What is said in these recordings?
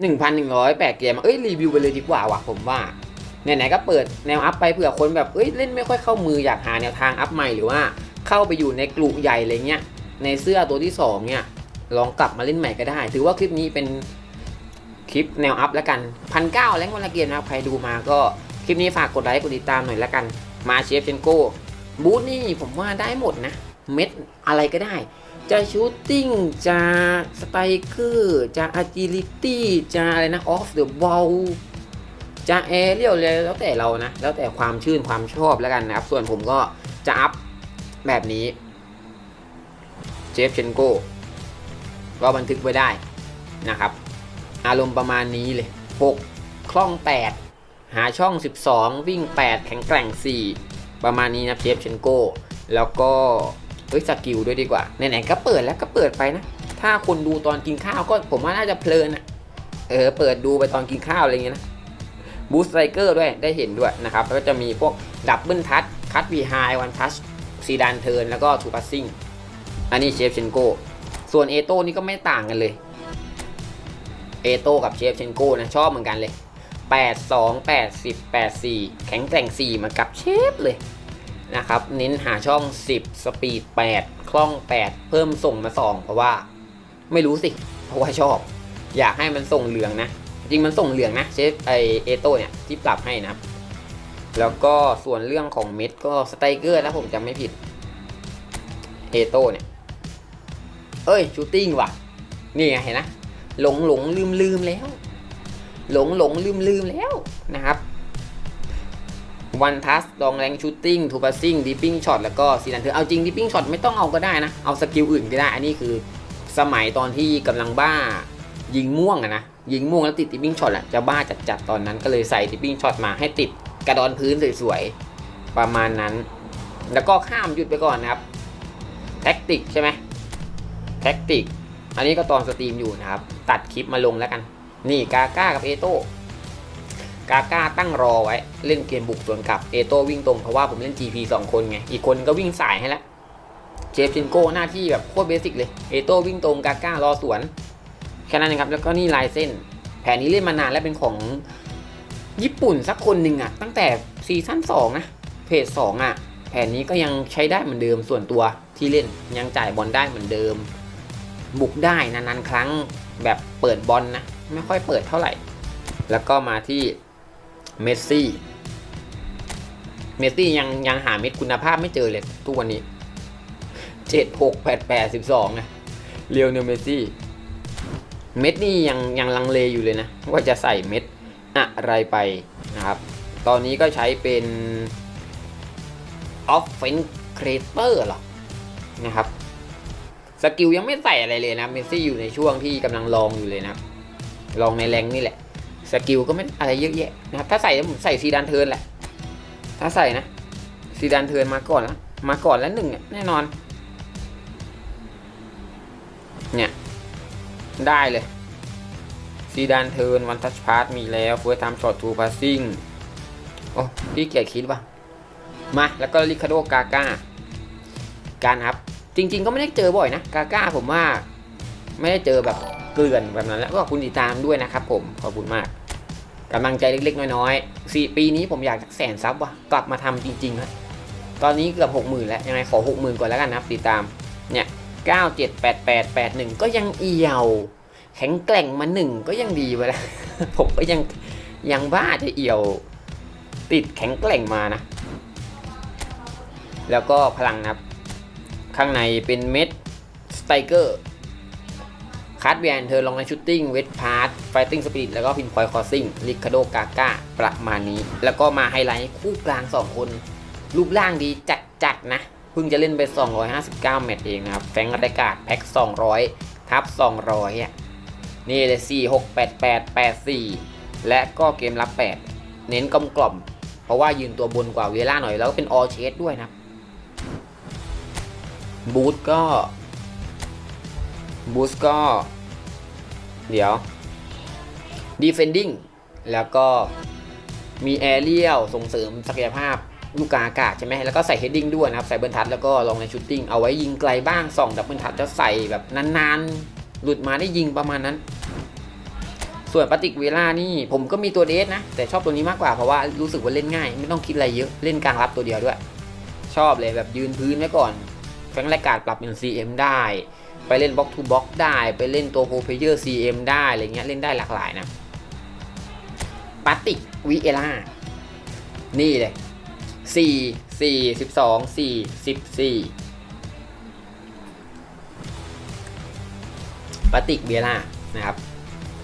หนึ่งพันหนึ่งร้อยแปดเกม เอ้ยรีวิวไปเลยดีกว่าว่ะผมว่าไหนๆก็เปิดแนวอัพไปเผื่อคนแบบเอ้ยเล่นไม่ค่อยเข้ามืออยากหาแนวทางอัพใหม่หรือว่าเข้าไปอยู่ในกลุ่มใหญ่อะไรเงี้ยในเสื้อตัวที่สองเนี่ย ลองกลับมาเล่นใหม่ก็ได้ ถือว่าคลิปนี้เป็นคลิปแนวอัพแล้วกันพันเก้าแรงวันละเกมนะครับ ใครดูมาก็คลิปนี้ฝากกดไลค์กดติดตามหน่อยแล้วกัน มาเชฟเชนโก้บูธนี่ผมว่าได้หมดนะ เม็ดอะไรก็ได้ จะชูตติ้งจะสไตรเกอร์จะอาจิลิตี้จะอะไรนะออฟเดอะบอลจะแอเรียลเลยแล้วแต่เรานะ แล้วแต่ความชื่นความชอบแล้วกันนะครับ ส่วนผมก็จะอัพแบบนี้ เจฟเชนโกก็บันทึกไว้ได้นะครับ อารมณ์ประมาณนี้เลย 6 คล่อง 8 หาช่อง 12 วิ่ง 8 แข็งแกร่ง 4 ประมาณนี้นะเจฟเชนโกแล้วก็ เฮ้ยสกิลด้วยดีกว่าไหนๆก็เปิดแล้วก็เปิดไปนะ ถ้าคนดูตอนกินข้าวก็ผมว่าน่าจะเพลินอะเออเปิดดูไปตอนกินข้าวอะไรเงี้ยนะบูสไตรเกอร์ด้วยได้เห็นด้วยนะครับแล้วก็จะมีพวกดับเบิลทัชคัตวีไฮวันทัชซีดานเทิร์นแล้วก็ทูปัสซิ่งอันนี้เชฟเชนโกส่วนเอโต้นี่ก็ไม่ต่างกันเลยเอโต้กับเชฟเชนโกนะชอบเหมือนกันเลย 8 2 8 10 8 4 แข็งแกร่ง4เหมือนกับเชฟเลย นะครับ เน้นหาช่อง 10 สปีด 8 คล่อง 8 เพิ่มส่งมา 2 เพราะว่าไม่รู้สิ เพราะว่าชอบ อยากให้มันส่งเหลืองนะ จริงมันส่งเหลืองนะเชฟไอเอโต้เนี่ยที่ปรับให้นะครับ แล้วก็ส่วนเรื่องของเม็ดก็สไตเกอร์ถ้าผมจำไม่ผิดเอโต้เนี่ย เอ้ยชูตติ้งว่ะ นี่ไงเห็นนะ หลงหลงลืมลืมแล้ว หลงหลงลืมลืมแล้วนะครับ วันทัสลองแรงชูตติ้งทูปัสซิ่งดิปปิ้งช็อตแล้วก็ซีนันเธอเอาจริงดิปปิ้งช็อตไม่ต้องเอาก็ได้นะ เอาสกิลอื่นก็ได้ อันนี้คือสมัยตอนที่กำลังบ้ายิงม่วงอะนะยิงม่วงแล้วติดดิปปิ้งช็อตอะจะบ้าจัดๆตอนนั้นก็เลยใส่ดิปปิ้งช็อตมาให้ติดกระดอนพื้นสวยๆประมาณนั้น แล้วก็ข้ามหยุดไปก่อนนะครับแท็กติกใช่ไหมแท็กติกอันนี้ก็ตอนสตรีมอยู่นะครับ ตัดคลิปมาลงแล้วกัน นี่กาก้ากับเอโต้ กาก้าตั้งรอไว้ เล่นเกมบุกสวนกลับเอโต้วิ่งตรงเพราะว่าผมเล่น GP 2 คนไง อีกคนก็วิ่งสายให้แล้วเจฟชินโก้หน้าที่แบบโคตรเบสิกเลยเอโต้วิ่งตรงกาก้ารอสวนแค่นั้นเองครับแล้วก็นี่ลายเส้น แผนนี้เล่นมานานแล้วเป็นของญี่ปุ่นสักคนหนึ่งอะตั้งแต่ซีซั่น2นะเพจ2อะแผนนี้ก็ยังใช้ได้เหมือนเดิมส่วนตัวที่เล่นยังจ่ายบอลได้เหมือนเดิม บุกได้นานๆครั้งแบบเปิดบอลนะไม่ค่อยเปิดเท่าไหร่ แล้วก็มาที่ เมสซี่ เมสซี่ยังยังหาเม็ดคุณภาพไม่เจอเลยทุกวันนี้เจ็ดหกแปดแปดสิบสองนะเรียวเนลเมสซี่ เม็ดนี่ยังยังลังเลอยู่เลยนะ ว่าจะใส่เม็ดอะไรไปนะครับ ตอนนี้ก็ใช้เป็น Offense Creator หรอนะครับ สกิลยังไม่ใส่อะไรเลยนะ เมสซี่อยู่ในช่วงที่กำลังลองอยู่เลยนะ ลองในแรงนี่แหละ สกิลก็ไม่อะไรเยอะแยะนะครับ ถ้าใส่ผมใส่ซีดานเทิร์นแหละ ถ้าใส่นะซีดานเทิร์นมาก่อนแล้วมาก่อนแล้วหนึ่งเนี่ยแน่นอน เนี่ยได้เลยซีดานเทิร์นวันทัชพาร์ตมีแล้วเฟิร์สไทม์ช็อตทูพาสซิ่งโอ้พี่เกียรคิดว่ะมาแล้วก็ลิคาโดกาก้าการครับ จริง ๆ ก็ไม่ได้เจอบ่อยนะกาก้าผมว่า ไม่ได้เจอแบบเกลื่อนแบบนั้นแล้วก็คุณติดตามด้วยนะครับผม ขอบคุณมาก กำลังใจเล็กๆ น้อยๆสี่ปีนี้ผมอยากสักแสนซับว่ะกลับมาทำจริงๆครับตอนนี้เกือบหกหมื่นแล้ว ยังไงขอหกหมื่นก่อนแล้วกันนะครับติดตาม เนี่ยเก้าเจ็ดแปดแปดแปดหนึ่งก็ยังเอี่ยว แข็งแกร่งมาหนึ่งก็ยังดีไปแล้ว ผมก็ยังยังบ้าจะเอี่ยว ติดแข็งแกร่งมานะ แล้วก็พลังนะครับ ข้างในเป็นเม็ดสไตเกอร์ คัดแวนเธอลองในชูตติ้งเวทพาร์ตไฟติ้งสปีดแล้วก็พินพอยคอสซิ่งลิคาโดกาก้าประมาณนี้ แล้วก็มาไฮไลท์คู่กลาง 2 คน รูปร่างดีจัดๆนะ เพิ่งจะเล่นไป 259 เมตรเองนะครับ แฟงรายการแพ็ค 200 ทับ 200อะนี่เลย 4 6 8 8 8 4 และก็เกมรับ 8 เน้นกลมกล่อม เพราะว่ายืนตัวบนกว่าเวล่าหน่อยแล้วก็เป็นออเชสด้วยนะ บูทก็บูสก็ เดี๋ยว defending แล้วก็มีแอเรียลส่งเสริมศักยภาพลูกกาอากาศใช่ไหมแล้วก็ใส่ heading ด้วยนะครับ ใส่เบิร์นทัชแล้วก็ลองในชูตติ้งเอาไว้ยิงไกลบ้างส่องดับเบิลทัชแล้วใส่แบบนานๆ หลุดมาได้ยิงประมาณนั้น ส่วนปาติกเวล่านี่ผมก็มีตัวเดสนะ แต่ชอบตัวนี้มากกว่าเพราะว่ารู้สึกว่าเล่นง่าย ไม่ต้องคิดอะไรเยอะเล่นกลางรับตัวเดียวด้วย ชอบเลยแบบยืนพื้นไว้ก่อนแฟงรายการปรับเป็น CM ได้ ไปเล่นบล็อกทูบล็อกได้ ไปเล่นตัวโปรเพเยอร์ CM ได้อะไรเงี้ยเล่นได้หลากหลายนะปาติกวิเอล่านี่เลยสี่สี่สิบสองสี่สิบสี่ปาติกเบียร่านะครับ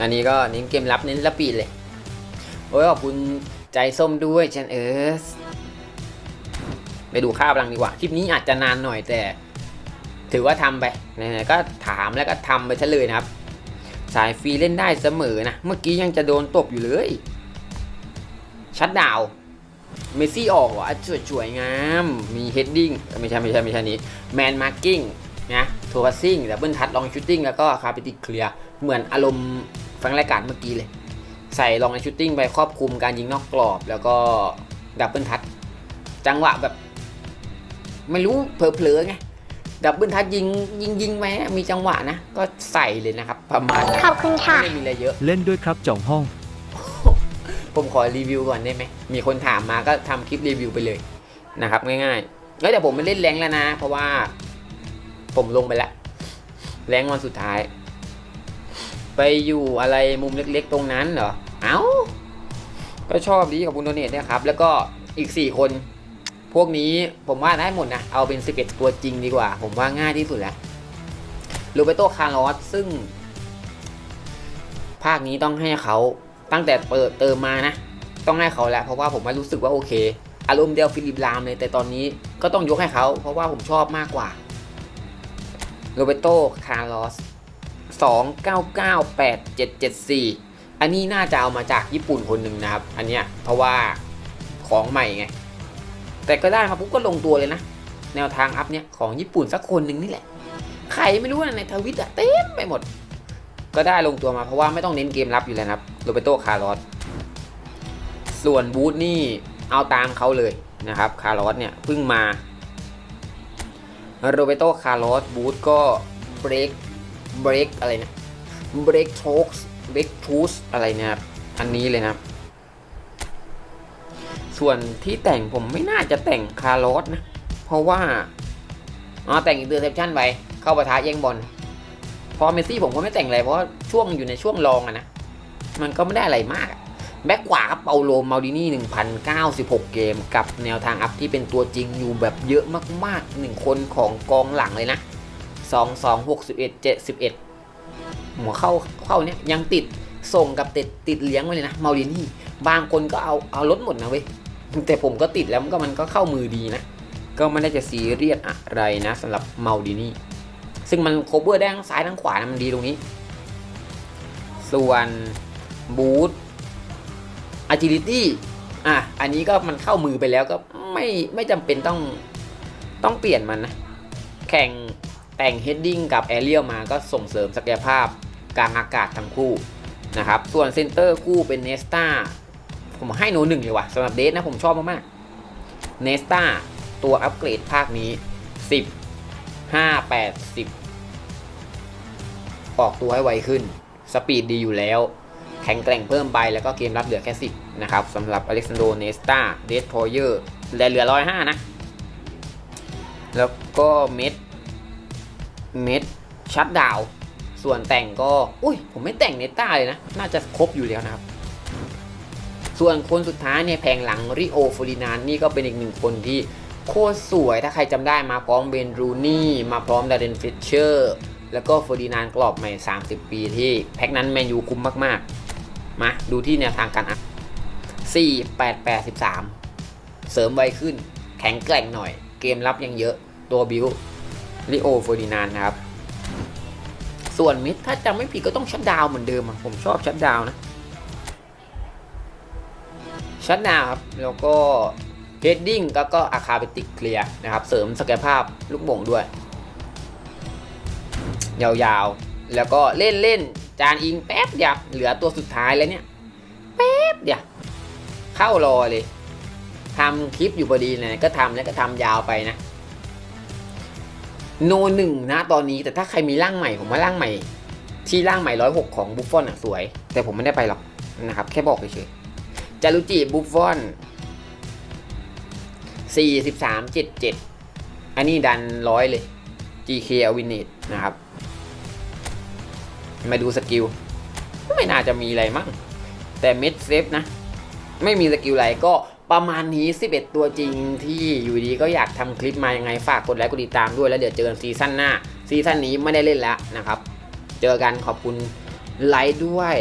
อันนี้ก็เน้นเกมรับเน้นละปีดเลย โอ้ยขอบคุณใจส้มด้วยเชนเอิร์สไปดูข้าวพลังดีกว่า คลิปนี้อาจจะนานหน่อยแต่ ถือว่าทำไปไหนๆก็ถามแล้วก็ทำไปซะเลยนะครับ สายฟรีเล่นได้เสมอนะ เมื่อกี้ยังจะโดนตบอยู่เลย ชัดดาวเมซี่ออกเหรอสวยสวยๆงาม มีเฮดดิ้งไม่ใช่ไม่ใช่ไม่ใช่นี้แมนมาร์กิ้งนะโทรซิ่งดับเบิลทัชลองชูตติ้งแล้วก็คาปิติเคลียร์เหมือนอารมณ์ฟังรายการเมื่อกี้เลย ใส่ลองในชูตติ้งไปครอบคลุมการยิงนอกกรอบ แล้วก็ดับเบิลทัชจังหวะแบบ ไม่รู้เผลอๆไง ดับเบิลทัชยิงยิงยิงไหมมีจังหวะนะ ก็ใส่เลยนะครับ ประมาณนั้นขอบคุณค่ะไม่ได้มีอะไรเยอะ เล่นด้วยครับจ่องห้อง ผมขอรีวิวก่อนได้ไหม มีคนถามมาก็ทำคลิปรีวิวไปเลยนะครับ ง่ายๆแล้วแต่ผมไม่เล่นแรงแล้วนะ เพราะว่า ผมลงไปแล้วแรงวันสุดท้าย ไปอยู่อะไรมุมเล็กๆ ตรงนั้นเหรอ เอ้า ก็ชอบดีกับคุณโดเนทเนี่ยครับ แล้วก็อีก 4 คน พวกนี้ผมว่าได้หมดนะ เอาเป็น 11 ตัวจริงดีกว่า ผมว่าง่ายที่สุดแล้วโรเบโตคาร์ลอสซึ่ง ภาคนี้ต้องให้เขาตั้งแต่เปิดเติมมานะ ต้องให้เขาแหละเพราะว่าผมว่ารู้สึกว่าโอเค อารมณ์เดียวฟิลิปลามเลยแต่ตอนนี้ก็ต้องยกให้เขา เพราะว่าผมชอบมากกว่าโรเบโตคาร์ลอส2998774 อันนี้น่าจะเอามาจากญี่ปุ่นคนหนึ่งนะครับ อันเนี้ยเพราะว่าของใหม่ไง แต่ก็ได้มาปุ๊บก็ลงตัวเลยนะ แนวทางอัพเนี้ยของญี่ปุ่นสักคนหนึ่งนี่แหละ ใครไม่รู้นะในทวิตอะเต็มไปหมด ก็ได้ลงตัวมาเพราะว่าไม่ต้องเน้นเกมรับอยู่แล้วครับโรเบโตคาร์ลอสส่วนบูธนี่เอาตามเขาเลยนะครับคาร์ลอสเนี่ยเพิ่งมาโรเบโตคาร์ลอสบูธก็เบรกเบรกอะไรนะเบรกโทกเบรกทูสอะไรเนี่ยครับอันนี้เลยนะครับ ส่วนที่แต่งผมไม่น่าจะแต่งคาร์ลอสนะ เพราะว่าอ๋อแต่งอินเตอร์เซปชันไปเข้าปะทะแย่งบอลพอเมซี่ผมก็ไม่แต่งอะไรเพราะช่วงอยู่ในช่วงรองอะนะ มันก็ไม่ได้อะไรมาก แบ็กขวาครับเปาโลมาดินี่1,096 เกม กับแนวทางอัพที่เป็นตัวจริงอยู่แบบเยอะมากๆ 1 คนของกองหลังเลยนะ 2 2 6 1 71 หัวเข้าเข้าเนี้ยยังติดส่งกับติดติดเลี้ยงไว้เลยนะมาดินี่ บางคนก็เอาเอาลดหมดนะเว้ยแต่ผมก็ติดแล้วมันก็มันก็เข้ามือดีนะ ก็ไม่ได้จะซีเรียสอะไรนะสำหรับเมาดินี่ซึ่งมันโคเวอร์ได้ทั้งซ้ายทั้งขวานะมันดีตรงนี้ ส่วนบูท agility อะอันนี้ก็มันเข้ามือไปแล้วก็ไม่ไม่จำเป็นต้องต้องเปลี่ยนมันนะ แข่งแต่ง heading กับ aerial มาก็ส่งเสริมศักยภาพกลางอากาศทั้งคู่นะครับ ส่วนเซนเตอร์คู่เป็นเนสตา ผมให้โนหนึ่งเลยว่ะสำหรับเดสนะผมชอบมากๆเนสตาตัวอัปเกรดภาคนี้ 10 5 8 10 ออกตัวให้ไวขึ้น สปีดดีอยู่แล้ว แข็งแกร่งเพิ่มไปแล้วก็เกมรับเหลือแค่ 10 นะครับสำหรับอเล็กซานโดเนสตาเดสโทเยอร์เหลือ105นะ แล้วก็เม็ด เม็ดชัดดาว ส่วนแต่งก็ อุ้ย ผมไม่แต่งเนต้าเลยนะ น่าจะครบอยู่แล้วนะครับ ส่วนคนสุดท้ายเนี่ยแพงหลังริโอฟ r รินานนี่ก็เป็นอีกหนึ่งคนที่โคตรสวยถ้าใครจำได้มาพร้อมเบนรูนี่มาพร้อมดาเรนฟิชเชอร์แล้วก็เฟอร์ดินานกรอบใหม่ 30 ปีที่แพ็กนั้นแมนยูคุ้มมากๆ มาดูที่แนวทางการอัพ4 8 8 13 เสริมไวขึ้น แข็งแกร่งหน่อย เกมรับยังเยอะตัวบิวลิโอเฟอร์ดินานนะครับ ส่วนมิดถ้าจำไม่ผิดก็ต้องชัดดาวเหมือนเดิมผมชอบชัดดาวนะ ชัดดาวน์ครับ แล้วก็เฮดดิ้งก็ก็อาคาเบติกเคลียร์นะครับ เสริมศักยภาพลูกบ่งด้วย ยาวๆ แล้วก็เล่นเล่นจานอิงแป๊บเดียวเหลือตัวสุดท้ายแล้วเนี่ย แป๊บเดียวเข้ารอเลยทำคลิปอยู่พอดีเลยก็ทำแล้วก็ทำยาวไปนะ โนหนึ่งนะตอนนี้แต่ถ้าใครมีร่างใหม่ผมว่าร่างใหม่ ที่ล่างใหม่ร้อยหกของบุฟฟอนอะสวย แต่ผมไม่ได้ไปหรอกนะครับ แค่บอกเฉยารุจิบุฟฟอนสี่สิบสามเจ็ดเจ็ดอันนี้ดันร้อยเลย GK อวินิตนะครับ มาดูสกิล ไม่น่าจะมีอะไรมั้ง แต่เม็ดเซฟนะ ไม่มีสกิลอะไรก็ประมาณนี้ 11 ตัวจริงที่อยู่ดีก็อยากทำคลิปมายังไง ฝากกดไลค์กดติดตามด้วยแล้วเดี๋ยวเจอกันซีซั่นหน้า ซีซั่นนี้ไม่ได้เล่นแล้วนะครับ เจอกันขอบคุณไลค์ด้วย